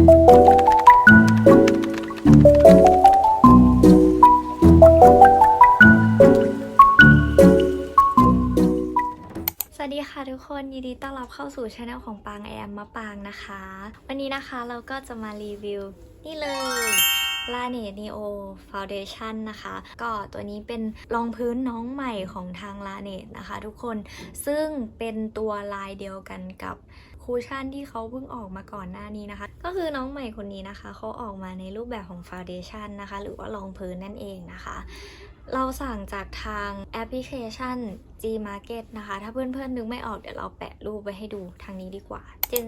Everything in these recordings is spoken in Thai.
สวัสดีค่ะทุกคนยินดีต้อนรับเข้าสู่ช anel ของปางแอมมะปางนะคะ วันนี้นะคะเราก็จะมารีวิว นี่เลย l a n e Neo Foundation นะคะ ก็ตัวนี้เป็นรองพื้นน้องใหม่ของทาง l a n e นะคะทุกคนซึ่งเป็นตัวลายเดียวกันกับคูชั่นที่เขาเพิ่งออกมาก่อนหน้านี้นะคะ ก็คือน้องใหม่คนนี้นะคะ เขาออกมาในรูปแบบของ Foundation นะคะ หรือว่ารองพื้นนั่นเองนะคะ เราสั่งจากทางแอปพลิเคชัน G Market นะคะ ถ้าเพื่อนๆนึกไม่ออกเดี๋ยวเราแปะรูปไว้ให้ดูทางนี้ดีกว่า จึง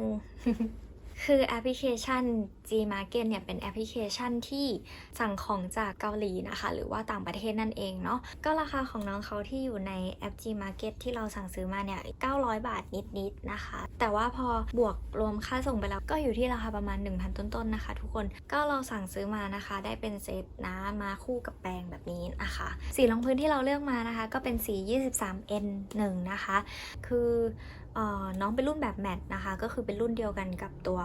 คือแอปพลิเคชัน G Market เนี่ยเป็นแอปพลิเคชันที่สั่งของจากเกาหลีนะคะ หรือว่าต่างประเทศนั่นเองเนาะก็ราคาของน้องเขาที่อยู่ในแอป G Market ที่เราสั่งซื้อมาเนี่ย 900 บาทนิดๆนะคะ แต่ว่าพอบวกรวมค่าส่งไปแล้วก็อยู่ที่ราคาประมาณ 1,000 ต้นๆนะคะ ทุกคนก็เราสั่งซื้อมานะคะ ได้เป็นเซตนะมาคู่กับแปรงแบบนี้นะคะ สีรองพื้นที่เราเลือกมานะคะ ก็เป็นสี 23N1 นะคะ คือ น้องเป็นรุ่นแบบแมตต์นะคะ ก็คือเป็นรุ่นเดียวกันกับตัว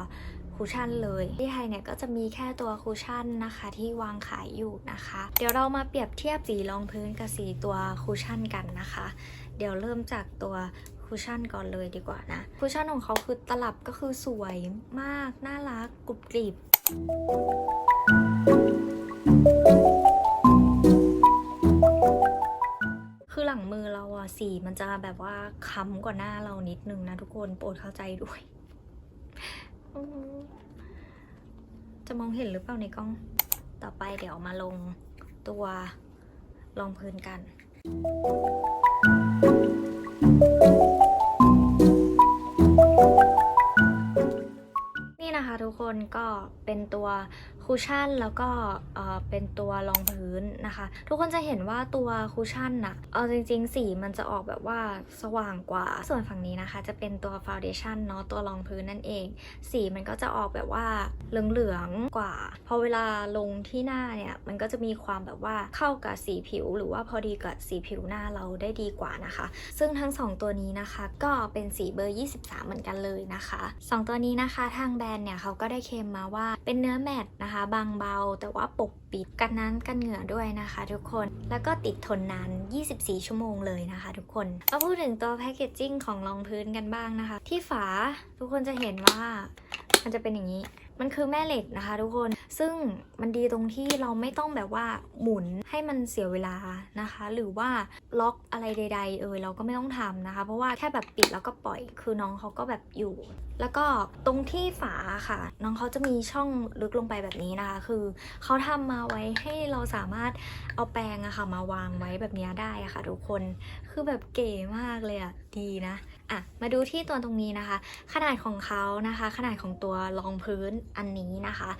คูชั่นเลย ที่ไทยเนี่ยก็จะมีแค่ตัวคูชั่นนะคะ ที่วางขายอยู่นะคะ เดี๋ยวเรามาเปรียบเทียบสีรองพื้นกับสีตัวคูชั่นกันนะคะ เดี๋ยวเริ่มจากตัวคูชั่นก่อนเลยดีกว่านะคูชั่นของเขาคือตลับก็คือสวยมาก น่ารักกรุบกริบ สีมันจะแบบว่าค้ำกว่าหน้าเรานิดนึงนะทุกคนโปรดเข้าใจด้วยจะมองเห็นหรือเปล่าในกล้อง ต่อไปเดี๋ยวมาลงตัวรองพื้นกัน นี่นะคะทุกคนก็เป็นตัว คูชั่นแล้วก็เอ่อเป็นตัวรองพื้นนะคะ ทุกคนจะเห็นว่าตัวคูชั่นนะเอาจริงๆ สีมันจะออกแบบว่าสว่างกว่า ส่วนฝั่งนี้นะคะ จะเป็นตัวฟาวเดชั่นเนาะตัวรองพื้นนั่นเอง สีมันก็จะออกแบบว่าเหลืองๆกว่า พอเวลาลงที่หน้าเนี่ย มันก็จะมีความแบบว่าเข้ากับสีผิว หรือว่าพอดีกับสีผิวหน้าเราได้ดีกว่านะคะ ซึ่งทั้ง 2 ตัวนี้นะคะ ก็เป็นสีเบอร์ 23 เหมือนกันเลยนะคะ 2 ตัวนี้นะคะทางแบรนด์เนี่ยเขาก็ได้เคลมมาว่าเป็นเนื้อแมตต์นะคะบางเบาแต่ว่าปกปิดกันน้ำกันเหงื่อด้วยนะคะ ทุกคนแล้วก็ติดทนนาน 24 ชั่วโมงเลยนะคะ ทุกคนมาพูดถึงตัวแพคเกจจิ้งของรองพื้นกันบ้างนะคะ ที่ฝาทุกคนจะเห็นว่ามันจะเป็นอย่างนี้ มันคือแม่เหล็กนะคะทุกคน ซึ่งมันดีตรงที่เราไม่ต้องแบบว่าหมุนให้มันเสียเวลานะคะ หรือว่าล็อกอะไรใด ๆ เออเราก็ไม่ต้องทำนะคะ เพราะว่าแค่แบบปิดแล้วก็ปล่อย คือน้องเขาก็แบบอยู่ แล้วก็ตรงที่ฝาค่ะ น้องเขาจะมีช่องลึกลงไปแบบนี้นะคะ คือเขาทำมาไว้ให้เราสามารถเอาแปรงอะค่ะ มาวางไว้แบบนี้ได้อะค่ะทุกคน คือแบบเก๋มากเลยอะดีนะ อะ มาดูที่ตัวตรงนี้นะคะ ขนาดของเขานะคะ ขนาดของตัวรองพื้นอันนี้นะคะ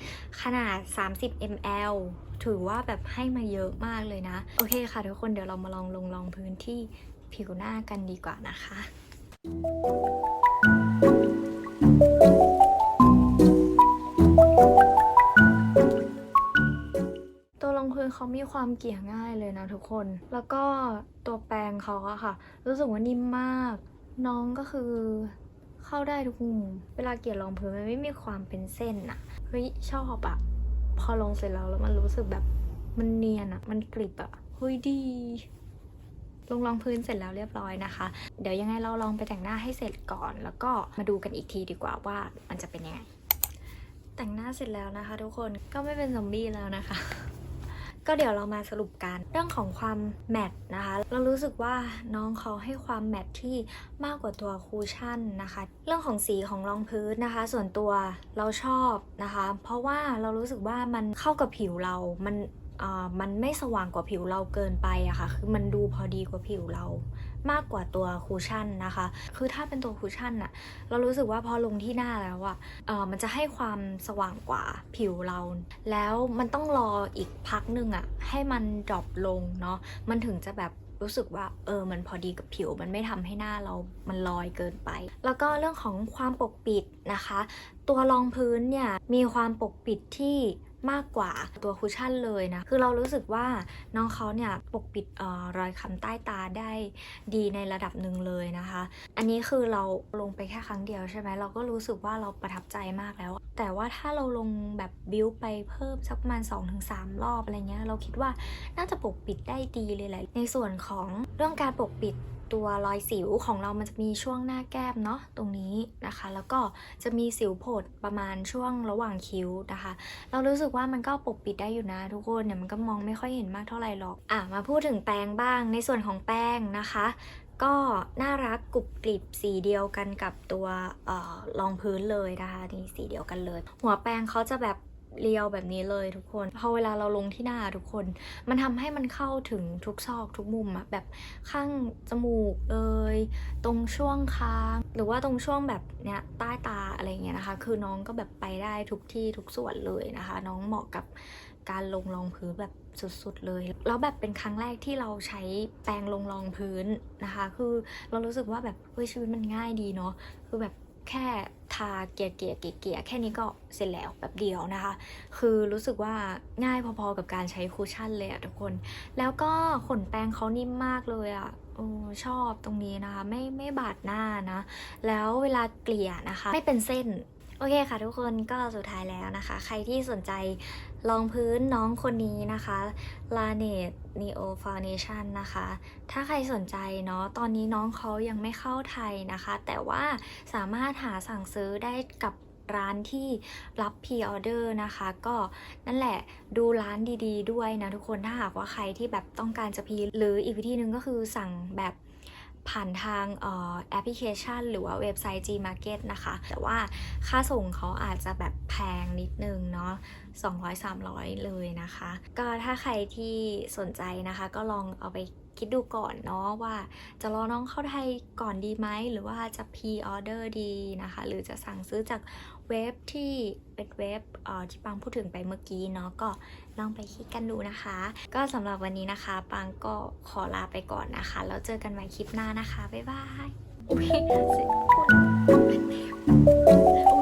ขนาด 30 ml ถือว่าแบบให้มาเยอะมากเลยนะ โอเคค่ะทุกคนเดี๋ยวเรามาลองลงรองพื้นที่ผิวหน้ากันดีกว่านะคะตัวรองพื้นเขามีความเกลี่ยง่ายเลยนะทุกคน แล้วก็ตัวแปรงเขาอะค่ะ รู้สึกว่านิ่มมาก น้องก็คือ เข้าได้ทุกมุม เวลาเกลี่ยรองพื้นมันไม่มีความเป็นเส้นอะเฮ้ยชอบอะพอลงเสร็จแล้วแล้วมันรู้สึกแบบมันเนียนอะมันกริบอะเฮ้ยดี ลงรองพื้นเสร็จแล้วเรียบร้อยนะคะ เดี๋ยวยังไงเราลองไปแต่งหน้าให้เสร็จก่อน แล้วก็มาดูกันอีกทีดีกว่าว่ามันจะเป็นยังไง แต่งหน้าเสร็จแล้วนะคะ ทุกคนก็ไม่เป็นซอมบี้แล้วนะคะ ก็เดี๋ยวเรามาสรุปกันเรื่องของความแมตต์นะคะ เรารู้สึกว่าน้องเขาให้ความแมตต์ที่มากกว่าตัวคูชั่นนะคะ เรื่องของสีของรองพื้นนะคะ ส่วนตัวเราชอบนะคะ เพราะว่าเรารู้สึกว่ามันเข้ากับผิวเรา มันอ่ามันไม่สว่างกว่าผิวเราเกินไปอะค่ะ คือมันดูพอดีกว่าผิวเรา มากกว่าตัวคูชั่นนะคะ คือถ้าเป็นตัวคูชั่นอะเรารู้สึกว่าพอลงที่หน้าแล้วอะเออมันจะให้ความสว่างกว่าผิวเรา แล้วมันต้องรออีกพักหนึ่งอะให้มันดรอปลงเนาะ มันถึงจะแบบรู้สึกว่าเออ มันพอดีกับผิว มันไม่ทำให้หน้าเรา มันลอยเกินไป แล้วก็เรื่องของความปกปิดนะคะ ตัวรองพื้นเนี่ยมีความปกปิดที่ มากกว่าตัวคุชชั่นเลยนะ คือเรารู้สึกว่าน้องเขาเนี่ยปกปิดออรอยค้ำใต้ตาได้ดีในระดับหนึ่งเลยนะคะ อันนี้คือเราลงไปแค่ครั้งเดียวใช่ไหมเราก็รู้สึกว่าเราประทับใจมากแล้ว แต่ว่าถ้าเราลงแบบบิวไปเพิ่มสักประมาณ 2-3 รอบอะไรเงี้ยเราคิดว่าน่าจะปกปิดได้ดีเลยแหละในส่วนของเรื่องการปกปิด ตัวรอยสิวของเรามันจะมีช่วงหน้าแก้มเนาะตรงนี้นะคะ แล้วก็จะมีสิวโผดประมาณช่วงระหว่างคิ้วนะคะ เรารู้สึกว่ามันก็ปกปิดได้อยู่นะ ทุกคนเนี่ยมันก็มองไม่ค่อยเห็นมากเท่าไหร่หรอกอะมาพูดถึงแป้งบ้างในส่วนของแป้งนะคะ ก็น่ารักกรุบกริบสีเดียวกันกับตัวออรองพื้นเลยนะคะนี่สีเดียวกันเลย หัวแป้งเขาจะแบบ เรียวแบบนี้เลยทุกคน พอเวลาเราลงที่หน้าทุกคน มันทำให้มันเข้าถึงทุกซอกทุกมุมอะแบบข้างจมูกเอยตรงช่วงคาง หรือว่าตรงช่วงแบบเนี้ยใต้ตาอะไรเงี้ยนะคะ คือน้องก็แบบไปได้ทุกที่ทุกส่วนเลยนะคะ น้องเหมาะกับการลงรองพื้นแบบสุดๆเลย แล้วแบบเป็นครั้งแรกที่เราใช้แปรงลงรองพื้นนะคะ คือเรารู้สึกว่าแบบเฮ้ยชีวิตมันง่ายดีเนาะคือแบบ แค่ทาเกลี่ยเกลี่ยเกลี่ยเกลี่ยแค่นี้ก็เสร็จแล้วแบบเดียวนะคะ คือรู้สึกว่าง่ายพอๆกับการใช้คุชชั่นเลยอะทุกคน แล้วก็ขนแปรงเขานิ่มมากเลยอะอชอบตรงนี้นะคะไม่ไม่บาดหน้านะ แล้วเวลาเกลี่ยนะคะ ไม่เป็นเส้น โอเคค่ะทุกคนก็สุดท้ายแล้วนะคะ ใครที่สนใจ รองพื้นน้องคนนี้นะคะ l a n e t Neo Foundation นะคะ ถ้าใครสนใจเนาะ ตอนนี้น้องเขายังไม่เข้าไทยนะคะ แต่ว่าสามารถหาสั่งซื้อได้กับร้านที่รับพ r ออเดอร์นะคะ ก็นั่นแหละดูร้านดีๆ ด้วยนะทุกคน ถ้าหากว่าใครที่แบบต้องการจะพีหรืออีกวิธีหนึ่งก็คือสั่งแบบ ผ่านทางออแอปพลิเคชัน หรือว่าเว็บไซต์ Gmarket นะคะ แต่ว่าค่าส่งเขาอาจจะแบบแพงนิดนึงเนาะ200-300 เลยนะคะ ก็ถ้าใครที่สนใจนะคะ ก็ลองเอาไปคิดดูก่อนเนาะว่าจะรอน้องเข้าไทยก่อนดีไหม หรือว่าจะพีออเดอร์ดีนะคะ หรือจะสั่งซื้อจาก เว็บที่เป็นเว็บที่ปังพูดถึงไปเมื่อกี้เนาะก็ลองไปคลิกกันดูนะคะ ก็สำหรับวันนี้นะคะปังก็ขอลาไปก่อนนะคะ แล้วเจอกันใหม่คลิปหน้านะคะ บ๊ายบาย โอเคพูดแม